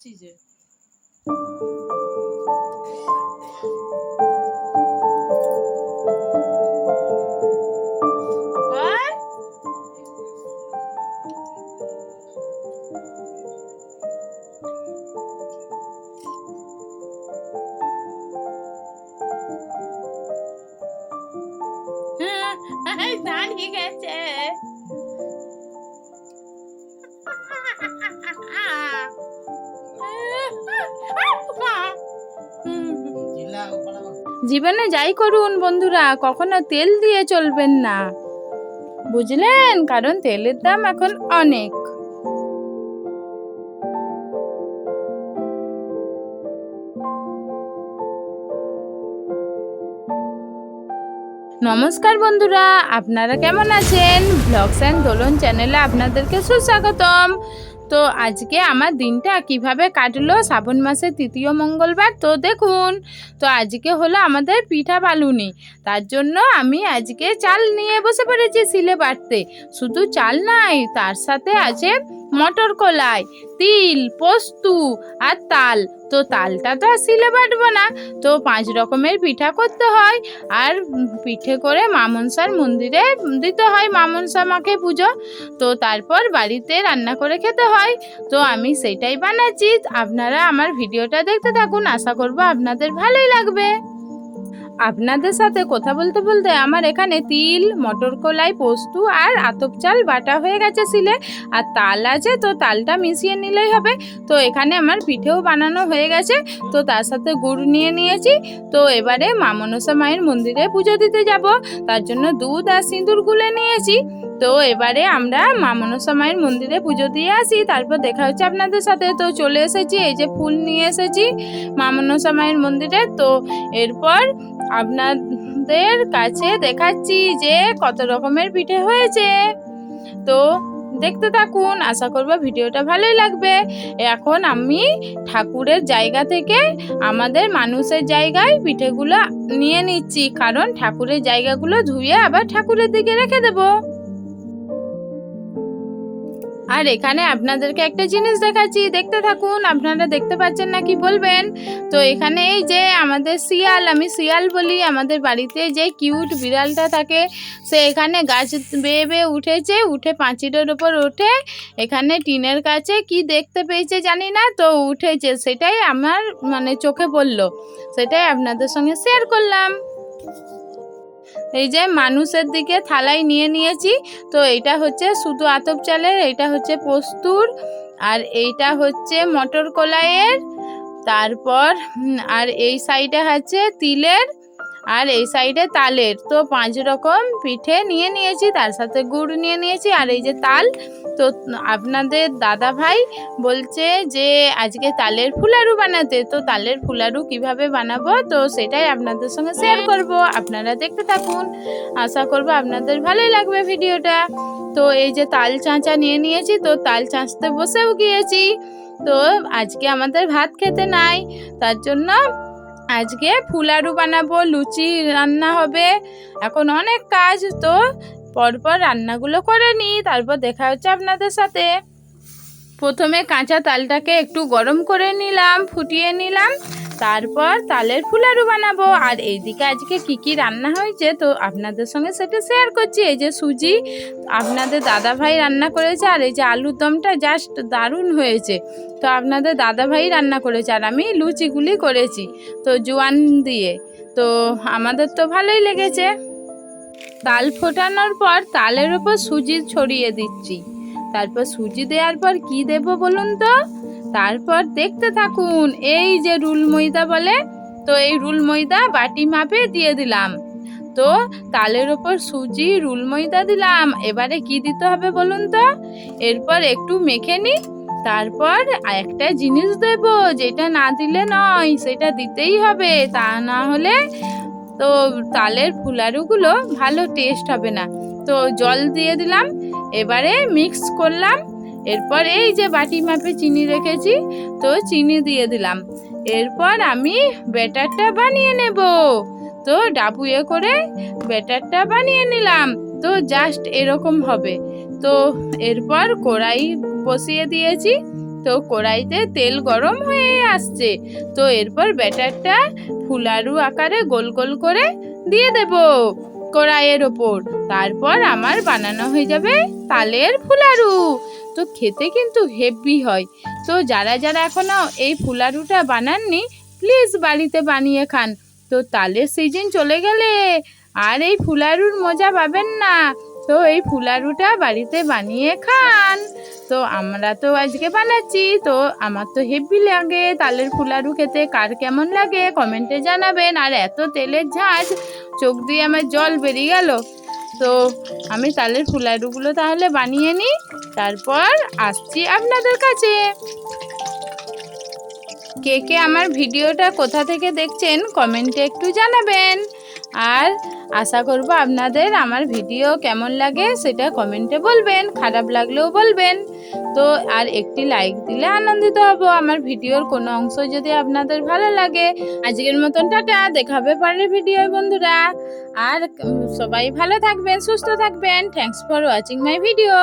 আসছি যে বল। দাঁড়িয়ে গেছে জীবনে যাই করুন বন্ধুরা, কখনো তেল দিয়ে চলবেন না। বুঝলেন? কারণ তেলের দাম এখন অনেক। নমস্কার বন্ধুরা, আপনারা কেমন আছেন? ব্লগস অ্যান্ড দোলন চ্যানেলে আপনাদেরকে সুস্বাগতম। তো আজকে আমার দিনটা কীভাবে কাটলো? শ্রাবণ মাসের তৃতীয় মঙ্গলবার তো দেখুন, তো আজকে হলো আমাদের পিঠা বালুনি। তার জন্য আমি আজকে চাল নিয়ে বসে পড়েছি সিলে বাটতে। শুধু চাল নাই, তার সাথে আছে মটর কলাই, তিল, পোস্তু আর তাল। তো তালটা তো আর শিলে বাটবো না। তো পাঁচ রকমের পিঠা করতে হয়। আর পিঠে করে মামনসার মন্দিরে দিতে হয়। মামনসা মাকে পুজো। তো তারপর বাড়িতে রান্না করে খেতে হয়। তো আমি সেটাই বানাচ্ছি। আপনারা আমার ভিডিওটা দেখতে থাকুন। আশা করব আপনাদের ভালোই লাগবে। আপনাদের সাথে কথা বলতে বলতে আমার এখানে তিল, মটর কলাই, পোস্ত আর আতপ চাল বাটা হয়ে গেছে সিলে আর তাল আছে তো তালটা মিশিয়ে নিলেই হবে। তো এখানে আমার পিঠেও বানানো হয়ে গেছে। তো তার সাথে গুড় নিয়ে নিয়েছি। তো এবারে মা মনসা মায়ের মন্দিরে পুজো দিতে যাব। তার জন্য দুধ আর সিঁদুর গুলে নিয়েছি। তো এবারে আমরা মা মনসা মায়ের মন্দিরে পুজো দিয়ে আসি। তারপর দেখা হচ্ছে আপনাদের সাথে। তো চলে এসেছি। এই যে ফুল নিয়ে এসেছি মা মনসা মায়ের মন্দিরে। তো এরপর আপনাদের কাছে দেখাচ্ছি যে কত রকমের পিঠে হয়েছে। তো দেখতে থাকুন, আশা করব ভিডিওটা ভালোই লাগবে। এখন আমি ঠাকুরের জায়গা থেকে আমাদের মানুষের জায়গায় পিঠেগুলো নিয়ে নিচ্ছি, কারণ ঠাকুরের জায়গাগুলো ধুয়ে আবার ঠাকুরের দিকে রেখে দেবো। আর এখানে আপনাদেরকে একটা জিনিস দেখাচ্ছি, দেখতে থাকুন, আপনারা দেখতে পাচ্ছেন না কি বলবেন? তো এখানে এই যে আমাদের শিয়াল, আমি শিয়াল বলি, আমাদের বাড়িতে যে কিউট বিড়ালটা থাকে, সে এখানে গাছ বেয়ে বেয়ে উঠেছে, উঠে পাঁচিলের ওপর উঠে এখানে টিনের কাছে কি দেখতে পেয়েছে জানি না, তো উঠেছে, সেটাই আমার মানে চোখে পড়ল, সেটাই আপনাদের সঙ্গে শেয়ার করলাম। এই যে মানুষের দিকে থালায় নিয়ে নিয়েছি, তো এটা হচ্ছে শুধু আতপ চালের, এটা হচ্ছে পোস্তুর, আর এইটা হচ্ছে মটর কলাইয়ের, তারপর আর এই সাইডে আছে তিলের আর এই সাইডে তালের। তো পাঁচ রকম পিঠে নিয়ে নিয়েছি, তার সাথে গুড় নিয়ে নিয়েছি, আর এই যে তাল। তো আপনাদের দাদা ভাই বলছে যে, আজকে তালের ফুলারু বানাতে। তো তালের ফুলারু কীভাবে বানাবো? তো সেটাই আপনাদের সঙ্গে শেয়ার করব। আপনারা দেখতে থাকুন। আশা করব আপনাদের ভালোই লাগবে ভিডিওটা। তো এই যে তাল চাঁচা নিয়ে নিয়েছি, তো তাল চাঁচতে বসেও গিয়েছি। তো আজকে আমাদের ভাত খেতে নাই, তার জন্য আজকে ফুলারু বানাবো, লুচি রান্না হবে। এখন অনেক কাজ, তো পরপর রান্নাগুলো করে নিই, তারপর দেখা হচ্ছে আপনাদের সাথে। প্রথমে কাঁচা তালটাকে একটু গরম করে নিলাম, ফুটিয়ে নিলাম। তারপর তালের ফুলারু বানাবো। আর এইদিকে আজকে কি কি রান্না হয়েছে, তো আপনাদের সঙ্গে সেটা শেয়ার করছি। এই যে সুজি, আপনাদের দাদা ভাই রান্না করেছে, আর এই যে আলুর দমটা জাস্ট দারুণ হয়েছে। তো আপনাদের দাদা ভাই রান্না করেছে, আর আমি লুচিগুলি করেছি, তো জোয়ান দিয়ে। তো আমাদের তো ভালোই লেগেছে। তাল ফোটানোর পর তালের ওপর সুজি ছড়িয়ে দিচ্ছি। তারপর সুজি দেওয়ার পর কি দেব বলুন তো? তারপর দেখতে থাকুন, এই যে রুল ময়দা বলে, তো এই রুল ময়দা বাটি মাপে দিয়ে দিলাম। তো তালের ওপর সুজি, রুল ময়দা দিলাম। এবারে কি দিতে হবে বলুন তো? এরপর একটু মেখে নি, তারপর একটা জিনিস দেব, যেটা না দিলে নয়, সেটা দিতেই হবে। তা না হলে তো তালের ফুলারুগুলো ভালো টেস্ট হবে না। তো জল দিয়ে দিলাম, এবারে মিক্স করলাম। এরপর এই যে বাটি মাপে চিনি রেখেছি, তো চিনি দিয়ে দিলাম। এরপর আমি ব্যাটারটা বানিয়ে নেব। তো ডাবুয়ে করে ব্যাটারটা বানিয়ে নিলাম। তো জাস্ট এরকম হবে। তো এরপর কড়াই বসিয়ে দিয়েছি। তো কড়াইতে তেল গরম হয়ে আসছে। তো এরপর ব্যাটারটা ফুলারু আকারে গোল গোল করে দিয়ে দেব কড়াইয়ের ওপর। তারপর আমার বানানো হয়ে যাবে তালের ফুলারু। তো খেতে কিন্তু হেভি হয়। তো যারা যারা এখনও এই ফুলারুটা বানাননি প্লিজ বাড়িতে বানিয়ে খান। তো তালের সিজন চলে গেলে আর এই ফুলারুর মজা পাবেন না। তো এই ফুলারুটা বাড়িতে বানিয়ে খান। তো আমরা তো আজকে বানাচ্ছি, তো আমার তো হেভি লাগে তালের ফুলারু খেতে। কার কেমন লাগে কমেন্টে জানাবেন। আর এত তেলের ঝাঁজ, চোখ দিয়ে আমার জল বেরিয়ে গেল। তো আমি তালের ফুলারুগুলো তাহলে বানিয়ে নিই। তারপর আসছি আপনাদের কাছে। কে কে আমার ভিডিওটা কোথা থেকে দেখছেন, কমেন্টে একটু জানাবেন। আর আশা করব আপনাদের আমার ভিডিও কেমন লাগে সেটা কমেন্টে বলবেন, খারাপ লাগলেও বলবেন। তো আর একটি লাইক দিলে আনন্দিত হব, আমার ভিডিওর কোনো অংশ যদি আপনাদের ভালো লাগে। আজকের মতন টাটা দেখাবে পারে ভিডিও বন্ধুরা। আর সবাই ভালো থাকবেন, সুস্থ থাকবেন। Thanks for watching my video